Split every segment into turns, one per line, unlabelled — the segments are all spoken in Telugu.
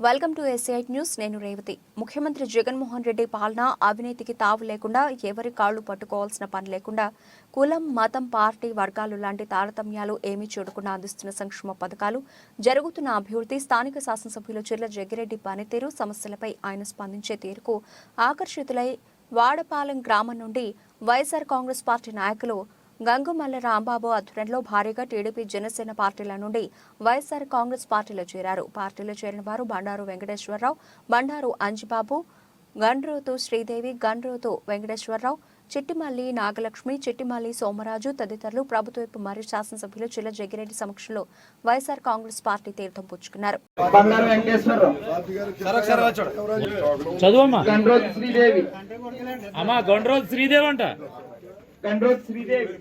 వెల్కమ్ టు ఎస్ఐ న్యూస్ నేను రేవతి. ముఖ్యమంత్రి జగన్మోహన్ రెడ్డి పాలన అవినీతికి తావు లేకుండా ఎవరి కాళ్ళు పట్టుకోవాల్సిన పని లేకుండా కులం మతం పార్టీ వర్గాలు లాంటి తారతమ్యాలు ఏమీ చూడకుండా అందిస్తున్న సంక్షేమ పథకాలు జరుగుతున్న అభివృద్ధి స్థానిక శాసనసభ్యులు చిర్ల జగ్గిరెడ్డి పనితీరు సమస్యలపై ఆయన స్పందించే తీరుకు ఆకర్షితులై వాడపాలెం గ్రామం నుండి వైఎస్ఆర్ కాంగ్రెస్ పార్టీ నాయకులు గంగుమల్ల రాంబాబు ఆధ్వర్యంలో భారీగా టీడీపీ జనసేన పార్టీల నుండి వైఎస్ఆర్ కాంగ్రెస్ పార్టీలో చేరారు. పార్టీలో చేరిన వారు బండారు వెంకటేశ్వరరావు బండారు అంజిబాబు గండ్రోతు శ్రీదేవి గండ్రోతు వెంకటేశ్వరరావు చిట్టిమల్లి నాగలక్ష్మి చిట్టిమల్లి సోమరాజు తదితరులు ప్రభుత్వపు మరియు శాసనసభ్యులు చిల్ల జగిరెడ్డి సమక్షంలో వైఎస్ఆర్ కాంగ్రెస్ పార్టీ తీర్థం పుచ్చుకున్నారు.
బండారు వెంకటేశ్వరరావు.
చదువమ్మా.
గండ్రోజు శ్రీదేవి.
గొండ్రోజు శ్రీదేవి.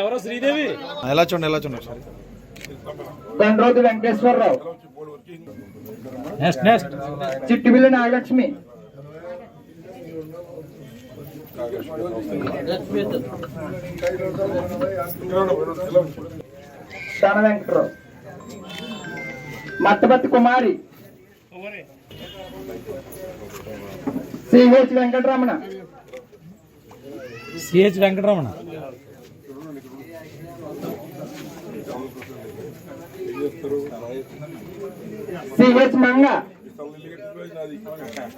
ఎవరో శ్రీదేవి?
ఎలా చూడండి ఎలా చూడండి ఒకసారి.
Gandroju Venkateswararao.
Next next
Chittibilli Nagalakshmi. Venkatarao. Mattapatti Kumari. CH Venkataramana.
CH Venkataramana.
CH Manga.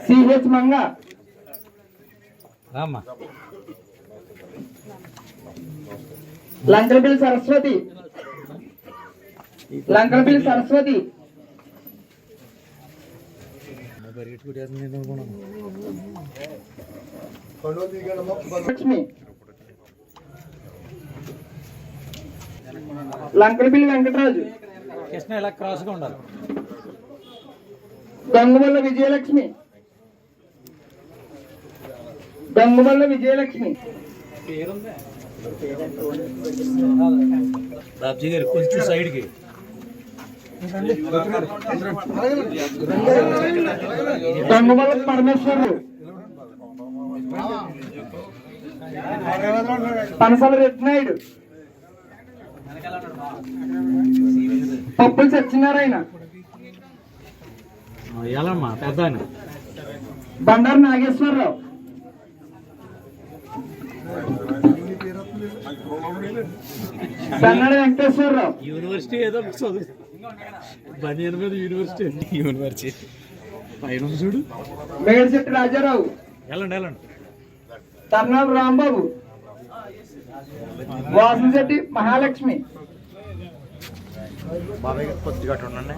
CH Manga.
రామ్మా.
లంకలపల్లి సరస్వతి. లంకలపల్లి సరస్వతి. లంకలపల్లి వెంకటరాజు.
కృష్ణ ఇలా క్రాస్గా ఉండాలి.
గంగుమల్ల విజయలక్ష్మి. గంగుమల్ల విజయలక్ష్మి.
రాబ్జీ గారు కొంచెం సైడ్కి.
గంగుమల్ల పరమేశ్వరుడు పనసల రెడ్నాయుడు పప్పులు సత్యనారాయణ.
ఎలామ్మా పెద్ద ఆయన
బండారు నాగేశ్వరరావు. బెన్నాడు వెంకటేశ్వరరావు.
యూనివర్సిటీ ఏదో బనియన్ మీద యూనివర్సిటీ యూనివర్సిటీ పైన చూడు.
మేడిశెట్టి రాజారావు.
వెళ్ళండి వెళ్ళండి.
తర్నాలు రాంబాబు. వాసనశెట్టి మహాలక్ష్మి.
బాబాయ్ కొద్దిగా అటు ఉండండి.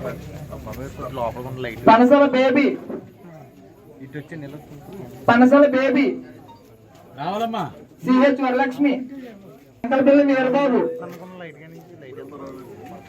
బాబాయ్ కొద్ది లోపల ఉన్న లైట్
పనసల బేబీ.
ఇటు వచ్చి నిల
పనసల బేబీ.
రావాలమ్మా.
సిహెచ్ వరలక్ష్మి. వెంకటపల్లి వీరబాబు.
లైట్ కానీ లైట్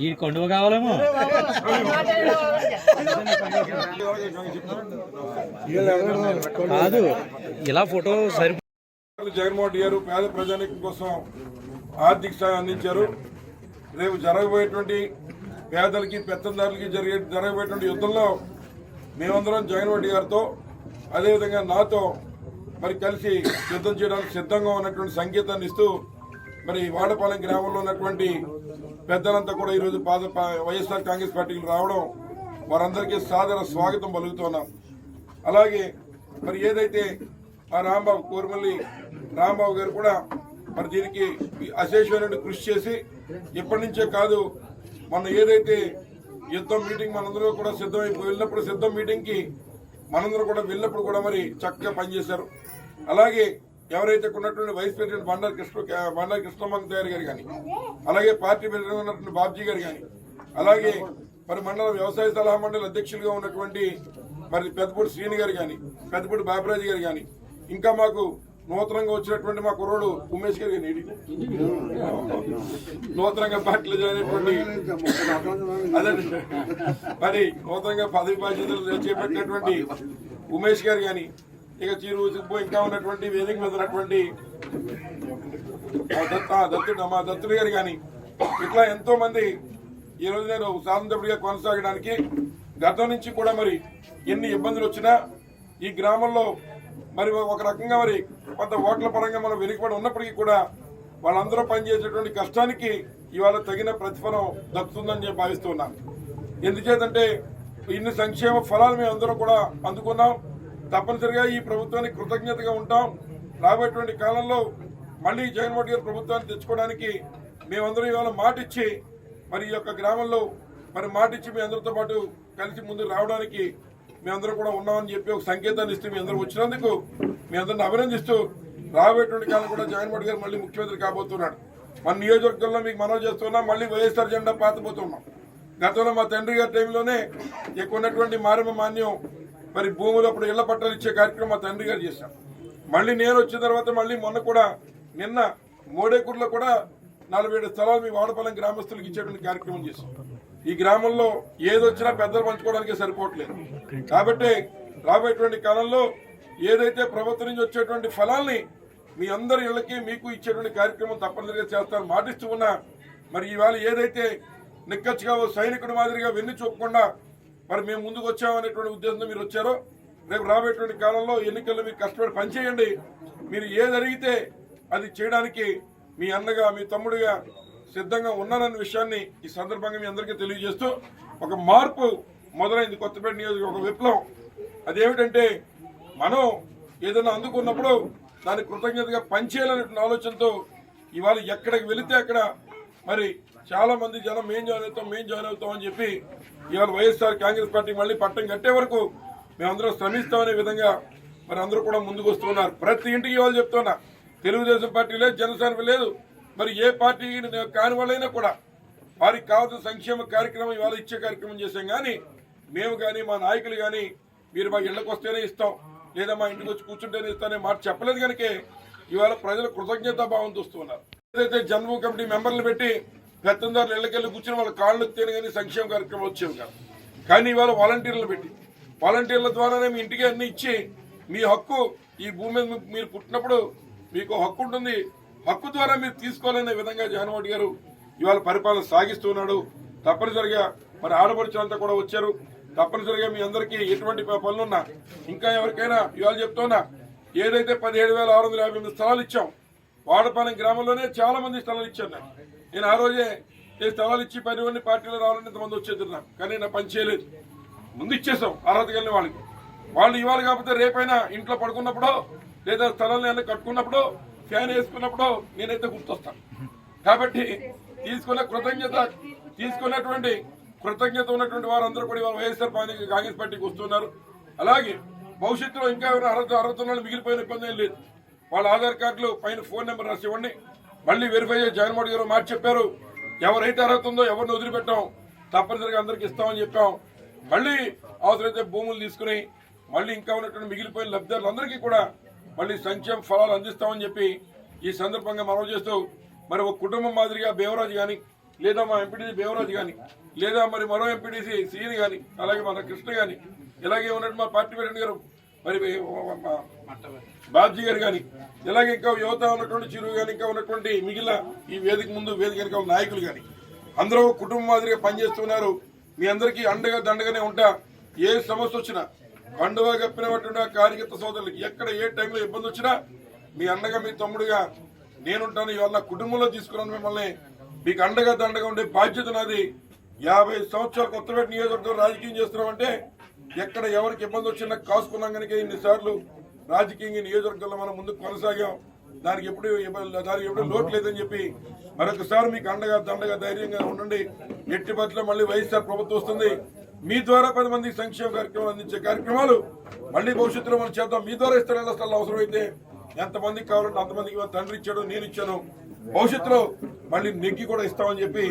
ఈ కొండవ కావాలేమో. కాదు ఇలా ఫోటో సరి
జగన్మోహన్ గారు పేద ప్రజానికం కోసం ఆర్థిక సాయం అందించారు. రేపు జరగబోయేటువంటి పేదలకి పెత్తందారులకి జరిగే జరగబోయేటువంటి యుద్ధంలో మేమందరం జగన్మోహన్ గారితో అదేవిధంగా నాతో మరి కలిసి యుద్ధం చేయడానికి సిద్ధంగా ఉన్నటువంటి సంకేతాన్ని ఇస్తూ మరి వాడపాలెం గ్రామంలో ఉన్నటువంటి పెద్దలంతా కూడా ఈరోజు పాద పా- వైఎస్ఆర్ కాంగ్రెస్ పార్టీకి రావడం వారందరికీ సాదర స్వాగతం పలుకుతున్నాం. అలాగే మరి ఏదైతే ఆ రాంబాబు కోరుమల్లి రాంబాబు గారు కూడా మరి దీనికి అశేషమైన కృషి చేసి ఎప్పటి నుంచే కాదు మన ఏదైతే యుద్ధం మీటింగ్ మనందరూ కూడా సిద్ధమైపోయి వెళ్ళినప్పుడు సిద్ధం మీటింగ్కి మనందరూ కూడా వెళ్ళినప్పుడు కూడా మరి చక్కగా పనిచేశారు. అలాగే ఎవరైతే ఉన్నటువంటి వైస్ ప్రెసిడెంట్ బండారు కృష్ణ బండారు తయారు గారు కానీ అలాగే పార్టీ ప్రెసిడెంట్ ఉన్నటువంటి బాబ్జీ గారు కానీ అలాగే మరి మండలం వ్యవసాయ సలహా మండలి అధ్యక్షులుగా ఉన్నటువంటి మరి పెద్దపూడి శ్రీని గారు కానీ పెద్దపూడి బాబరాజు గారు కానీ ఇంకా మాకు నూతనంగా వచ్చినటువంటి మా కుర్రోడు ఉమేష్ గారు కానీ నూతనంగా పార్టీలో జాయిన్ అదే మరి నూతనంగా పదవి బాధ్యతలు చేపట్టినటువంటి ఉమేష్ గారు కానీ ఇక చీరు సుబ్బు ఇంకా ఉన్నటువంటి వేదిక మీద ఉన్నటువంటి దత్త దత్తుడు మా దత్తుడు గారు కానీ ఇట్లా ఎంతో మంది ఈ రోజు నేను స్వాతంత్రుడిగా కొనసాగడానికి గతం నుంచి కూడా మరి ఎన్ని ఇబ్బందులు వచ్చినా ఈ గ్రామంలో మరి ఒక రకంగా మరి కొంత ఓట్ల పరంగా మనం వెనుకబడి ఉన్నప్పటికీ కూడా వాళ్ళందరూ పనిచేసేటువంటి కష్టానికి ఇవాళ తగిన ప్రతిఫలం దక్కుతుందని చెప్పి భావిస్తున్నాను ఎందుచేతంటే ఇన్ని సంక్షేమ ఫలాలు మేము అందరం కూడా అందుకున్నాం. తప్పనిసరిగా ఈ ప్రభుత్వానికి కృతజ్ఞతగా ఉంటాం. రాబోయేటువంటి కాలంలో మళ్ళీ జగన్మోహన్ గారి ప్రభుత్వాన్ని తెచ్చుకోవడానికి మేమందరం ఇవాళ మాటిచ్చి మరి ఈ యొక్క గ్రామంలో మరి మాటిచ్చి మీ అందరితో పాటు కలిసి ముందు రావడానికి మేమందరం కూడా ఉన్నామని చెప్పి ఒక సంకేతాన్ని ఇస్తూ మీ అందరూ వచ్చినందుకు మీ అందరిని అభినందిస్తూ రాబోయేటువంటి కాలం కూడా జగన్మోహన్ గారు మళ్ళీ ముఖ్యమంత్రి కాబోతున్నాడు. మన నియోజకవర్గంలో మీకు మనవి చేస్తున్నాం మళ్ళీ వైఎస్ఆర్ జెండా పాతపోతున్నాం గతంలో మా తండ్రి గారి టైంలోనే ఎక్కువ ఉన్నటువంటి మారమ మాన్యం మరి భూములు అప్పుడు ఇళ్ళ పట్టాలు ఇచ్చే కార్యక్రమం మా తండ్రి గారు చేశాం మళ్ళీ నేను వచ్చిన తర్వాత మళ్ళీ మొన్న కూడా నిన్న మోడేకూరులో కూడా నలభై ఏడు స్థలాలు మీ వాడపాలెం గ్రామస్తులకు ఇచ్చేటువంటి కార్యక్రమం చేశాం. ఈ గ్రామంలో ఏదొచ్చినా పెద్దలు పంచుకోవడానికి సరిపోవట్లేదు. కాబట్టి రాబోయేటువంటి కాలంలో ఏదైతే ప్రభుత్వం నుంచి వచ్చేటువంటి ఫలాల్ని మీ అందరి ఇళ్ళకి మీకు ఇచ్చేటువంటి కార్యక్రమం తప్పనిసరిగా చేస్తాను మాటిస్తూ ఉన్నా మరి ఇవాళ ఏదైతే నిక్కచ్చిగా ఓ సైనికుడి మాదిరిగా వెన్ను చూపకుండా మరి మేము ముందుకు వచ్చామనేటువంటి ఉద్దేశంతో మీరు వచ్చారో రేపు రాబోయేటువంటి కాలంలో ఎన్నికల్లో మీరు కష్టపడి పనిచేయండి. మీరు ఏది అడిగితే అది చేయడానికి మీ అన్నగా మీ తమ్ముడిగా సిద్ధంగా ఉన్నానన్న విషయాన్ని ఈ సందర్భంగా మీ అందరికీ తెలియజేస్తూ ఒక మార్పు మొదలైంది కొత్తపేట నియోజక ఒక విప్లవం. అదేమిటంటే మనం ఏదైనా అందుకున్నప్పుడు దాన్ని కృతజ్ఞతగా పనిచేయాలనే ఆలోచనతో ఇవాళ ఎక్కడికి వెళితే అక్కడ మరి చాలా మంది జనం మేం జాయిన్ అవుతాం మేం జాయిన్ అవుతాం అని చెప్పి ఇవాళ వైఎస్ఆర్ కాంగ్రెస్ పార్టీ మళ్ళీ పట్టం కట్టే వరకు మేమందరం శ్రమిస్తామనే విధంగా మరి అందరూ కూడా ముందుకు వస్తున్నారు. ప్రతి ఇంటికి ఇవాళ చెప్తున్నా తెలుగుదేశం పార్టీ లేదు జనసేన లేదు. మరి ఏ పార్టీ కాని వాళ్ళైనా కూడా వారికి కావాల్సిన సంక్షేమ కార్యక్రమం ఇవాళ ఇచ్చే కార్యక్రమం చేసాం కానీ మేము కానీ మా నాయకులు కానీ మీరు మా ఇళ్ళకు వస్తేనే ఇస్తాం లేదా మా ఇంటికి వచ్చి కూర్చుంటేనే ఇస్తానే మాట చెప్పలేదు కనుకే ఇవాళ ప్రజలు కృతజ్ఞతాభావం చూస్తున్నారు ఏదైతే జన్మ కమిటీ మెంబర్లు పెట్టి పెత్తందారులు ఇళ్ళకెళ్ళి కూర్చుని వాళ్ళ కాళ్ళు ఎత్తేనే కానీ సంక్షేమ కార్యక్రమం వచ్చేవి కాదు. కానీ ఇవాళ వాలంటీర్లు పెట్టి వాలంటీర్ల ద్వారానే మీ ఇంటికి అన్ని ఇచ్చి మీ హక్కు ఈ భూమి మీద మీరు పుట్టినప్పుడు మీకు హక్కు ఉంటుంది. హక్కు ద్వారా మీరు తీసుకోవాలనే విధంగా జగన్మోహన్ గారు ఇవాళ పరిపాలన సాగిస్తున్నాడు తప్పనిసరిగా మరి ఆడపడుచులంతా కూడా వచ్చారు. తప్పనిసరిగా మీ అందరికీ ఎటువంటి పనులున్నా ఇంకా ఎవరికైనా ఇవాళ చెప్తున్నా ఏదైతే పదిహేడు వేల ఆరు వందల యాభై ఎనిమిది స్థలాలు ఇచ్చాం వాడపాలెం గ్రామంలోనే చాలా మంది స్థలాలు ఇచ్చారు నేను. ఆ రోజే నేను స్థలాలు ఇచ్చి పని మంది పార్టీలో రావాలని ఇంతమంది వచ్చేది కానీ నా పని చేయలేదు. ముందు ఇచ్చేసాం అర్హత కలిగిన వాళ్ళకి. వాళ్ళు ఇవ్వాలి కాకపోతే రేపైనా ఇంట్లో పడుకున్నప్పుడు లేదా స్థలాన్ని ఏమైనా కట్టుకున్నప్పుడు ఫ్యాన్ వేసుకున్నప్పుడు నేనైతే గుర్తొస్తాను కాబట్టి తీసుకున్న కృతజ్ఞత తీసుకున్నటువంటి కృతజ్ఞత ఉన్నటువంటి వారందరూ కూడా ఇవాళ వైఎస్ఆర్ పార్టీ కాంగ్రెస్ పార్టీకి వస్తున్నారు. అలాగే భవిష్యత్తులో ఇంకా ఎవరైనా అర్హత అర్హత మిగిలిపోయిన ఇబ్బంది ఏం లేదు. వాళ్ళ ఆధార్ కార్డులు పైన ఫోన్ నెంబర్ రాసి ఇవ్వండి. మళ్ళీ వెరిఫై చేసి జగన్మోహన్ గారు మార్చి చెప్పారు. ఎవరైతే అర్హత ఉందో ఎవరిని వదిలిపెట్టాం. తప్పనిసరిగా అందరికి ఇస్తామని చెప్పాం. మళ్ళీ అవసరమైతే భూములు తీసుకుని మళ్ళీ ఇంకా ఉన్నటువంటి మిగిలిపోయిన లబ్ధిదారులందరికీ కూడా మళ్ళీ సంక్షేమ ఫలాలు అందిస్తామని చెప్పి ఈ సందర్భంగా మనవి చేస్తూ మరి ఒక కుటుంబం మాదిరిగా బేవరాజు కానీ లేదా మా ఎంపీడీసీ బేవరాజు కానీ లేదా మరి మరో ఎంపీడీసీ సీని కానీ అలాగే మన కృష్ణ కానీ ఇలాగే ఉన్నట్టు మా పార్టీ ప్రెసిడెంట్ గారు మరి బాబ్జీ గారు కానీ ఇలాగే ఇంకా యువత ఉన్నటువంటి చిరు కానీ ఇంకా ఉన్నటువంటి మిగిలిన ఈ వేదిక ముందు వేదిక వెనక నాయకులు కానీ అందరూ కుటుంబం మాదిరిగా పనిచేస్తున్నారు. మీ అందరికీ అండగా దండగానే ఉంటా. ఏ సమస్య వచ్చినా కండువా కప్పినటువంటి కార్యకర్త సోదరులకి ఎక్కడ ఏ టైంలో ఇబ్బంది వచ్చినా మీ అండగా మీ తమ్ముడుగా నేనుంటాను. ఇవాళ కుటుంబంలో తీసుకున్నాను మిమ్మల్ని మీకు అండగా దండగా ఉండే బాధ్యత నాది. యాభై సంవత్సరాలు కొత్తపేట నియోజకవర్గం రాజకీయం చేస్తున్నామంటే ఎక్కడ ఎవరికి ఇబ్బంది వచ్చినా కాసుకున్నాం కనుక ఇన్నిసార్లు రాజకీయంగా నియోజకవర్గంలో మనం ముందుకు కొనసాగాం. దానికి ఎప్పుడు దానికి ఎప్పుడు లోటు లేదని చెప్పి మరొకసారి మీకు అండగా దండగా ధైర్యంగా ఉండండి. ఎట్టి బతిలో మళ్ళీ వైఎస్ఆర్ ప్రభుత్వం వస్తుంది. మీ ద్వారా పది మందికి సంక్షేమ కార్యక్రమాలు అందించే కార్యక్రమాలు మళ్ళీ భవిష్యత్తులో మనం చేద్దాం. మీ ద్వారా ఇస్తే అవసరం అవసరమైతే ఎంతమందికి కావాలంటే అంతమందికి తండ్రి ఇచ్చాడు నేను ఇచ్చాను. భవిష్యత్తులో మళ్ళీ నెగ్గి కూడా ఇస్తామని చెప్పి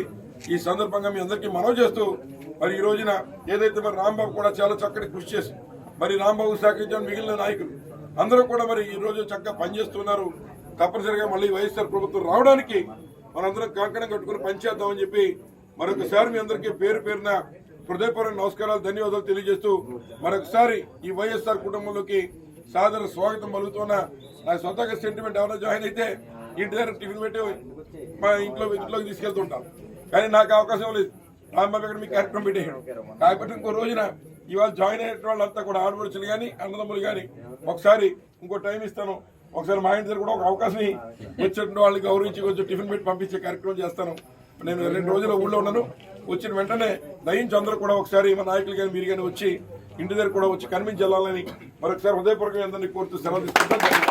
ఈ సందర్భంగా మీ అందరికీ మనవి చేస్తూ మరి ఈ రోజున ఏదైతే మరి రాంబాబు కూడా చాలా చక్కటి కృషి చేసి మరి రాంబాబు సహకరించిన మిగిలిన నాయకులు అందరూ కూడా మరి ఈ రోజు చక్కగా పనిచేస్తున్నారు. తప్పనిసరిగా మళ్ళీ వైఎస్ఆర్ ప్రభుత్వం రావడానికి మనందరం కంకణం కట్టుకుని పనిచేద్దామని చెప్పి మరొకసారి మీ అందరికీ పేరు పేరున హృదయపూర్వక నమస్కారాలు ధన్యవాదాలు తెలియజేస్తూ మరొకసారి ఈ వైఎస్ఆర్ కుటుంబంలోకి సాదర స్వాగతం పలుకుతున్న నా సొంతగా సెంటిమెంట్ ఎవరైనా జాయిన్ అయితే ఇంటి దగ్గర టిఫిన్ పెట్టి మా ఇంట్లో ఇంట్లోకి తీసుకెళ్తుంటాం కానీ నాకు అవకాశం లేదు. రాంబాబు ఇక్కడ మీ కార్యక్రమం పెట్టేయడం. కాకపోతే ఇంకో రోజున ఇవాళ జాయిన్ అయిన వాళ్ళంతా కూడా ఆడపడుచులు కానీ అన్నదమ్ములు కానీ ఒకసారి ఇంకో టైం ఇస్తాను. ఒకసారి మా ఇంటి దగ్గర కూడా ఒక అవకాశం వచ్చిన వాళ్ళకి గౌరవించి కొంచెం టిఫిన్ పెట్టి పంపించే కార్యక్రమం చేస్తాను. నేను రెండు రోజుల ఊళ్ళో ఉన్నాను. వచ్చిన వెంటనే దయించి అందరూ కూడా ఒకసారి మా నాయకులు కానీ మీరు కానీ వచ్చి ఇంటి దగ్గర కూడా వచ్చి కనిపించాలని మరొకసారి హృదయపూర్వకంగా అందరినీ కోరుతూ సెలవు తీసుకుంటాను.